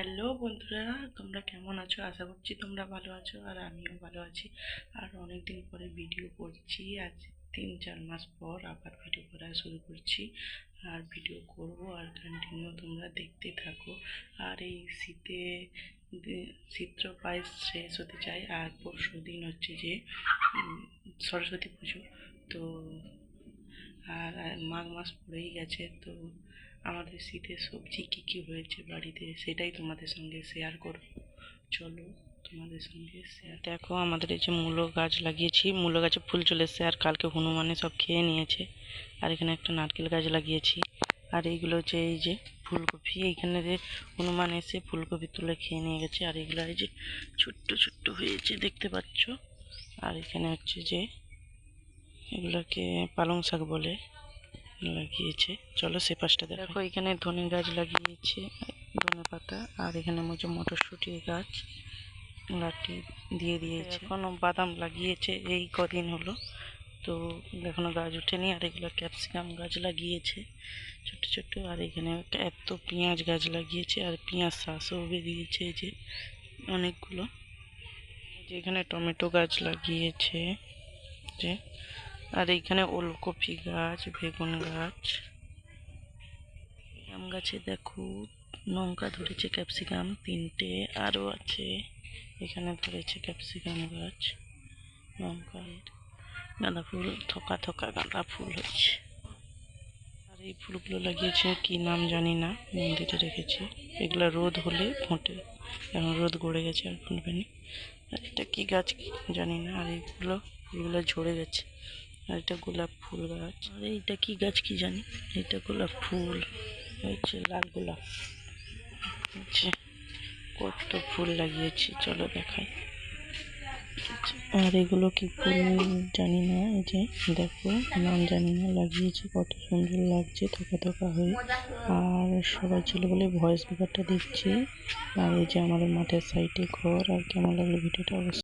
Hello বন্ধুরা, তোমরা কেমন আছো? আশা করছি তোমরা ভালো আছো আর আমিও ভালো আছি। আর অনেক দিন পরে ভিডিও করছি, আজ তিন চার মাস পর আবার ভিডিও করা শুরু করছি। আর ভিডিও করব আর কন্টিনিউ তোমরা দেখতে থাকো। আর এই শীতে শীত প্রায় শেষ হতে চায়, আর পরশু দিন হচ্ছে যে সরস্বতী পুজো। তো আর মাঘ মাস পড়েই গেছে, তো আমাদের শীতের সবজি কী কী হয়েছে বাড়িতে সেটাই তোমাদের সঙ্গে শেয়ার করব। চলো তোমাদের সঙ্গে শেয়ার দেখো, আমাদের এই যে মূলো গাছ লাগিয়েছি, মূলো গাছে ফুল চলে এসেছে আর কালকে হনুমানে সব খেয়ে নিয়েছে। আর এখানে একটা নারকেল গাছ লাগিয়েছি। আর এইগুলো হচ্ছে এই যে ফুলকপি এইখানে যে হনুমান এসে ফুলকপি তুলে খেয়ে নিয়ে গেছে। আর এগুলো এই যে ছোট্ট ছোট্ট হয়েছে, দেখতে পাচ্ছ? আর এখানে হচ্ছে যে এগুলোকে পালং শাক বলে লাগিয়েছে। চলো সে পাশটা দেখো এখানে ধনে গাছ লাগিয়েছে ধনে পাতা আর এখানে হচ্ছে মটরশুঁটি গাছ লাঠি দিয়ে দিয়েছে। এখনও বাদাম লাগিয়েছে এই কদিন হলো। তো এখনও গাছ ওঠেনি আর এগুলো ক্যাপসিকাম গাছ লাগিয়েছে ছোট ছোট আর এখানে এত পেঁয়াজ গাছ লাগিয়েছে আর পেঁয়াজ শাঁসও বেরিয়েছে যে অনেকগুলো। যে এখানে টমেটো গাছ লাগিয়েছে যে আর এইখানে ওলকপি গাছ, বেগুন গাছ। আম গাছে দেখো লঙ্কা ধরেছে ক্যাপসিকাম তিনটে, আরও আছে। এখানে ধরেছে ক্যাপসিকাম গাছ লঙ্কা গাঁদা ফুল, থোকা থোকা গাঁদা ফুল হচ্ছে আর এই ফুলগুলো লাগিয়েছে কি নাম জানি না, মন্দিরে রেখেছে। এগুলো রোদ হলে ফোটে এখন রোদ গড়ে গেছে আর ফুটবে না। আর এটা কি গাছ জানি না, আর এইগুলো ফুলগুলো ঝরে গেছে। আর এটা গোলাপ ফুল গাছ। আর এইটা কি গাছ কি জানি? এটা গোলাপ ফুল হচ্ছে লাল গোলাপ। হচ্ছে কত ফুল লাগিয়েছি, চলো দেখাই। আর এগুলো কি ফুল জানি না, এই যে দেখো, নাম জানি না, লাগিয়েছি, কত সুন্দর লাগছে থাকা থাকা হয়ে। আর সবাই ছিল বলে ভয়েস পেপারটা দিচ্ছি। আর এই যে আমাদের মাঠের সাইডে ঘর, আর কেমন লাগল ভিডিওটা অবশ্যই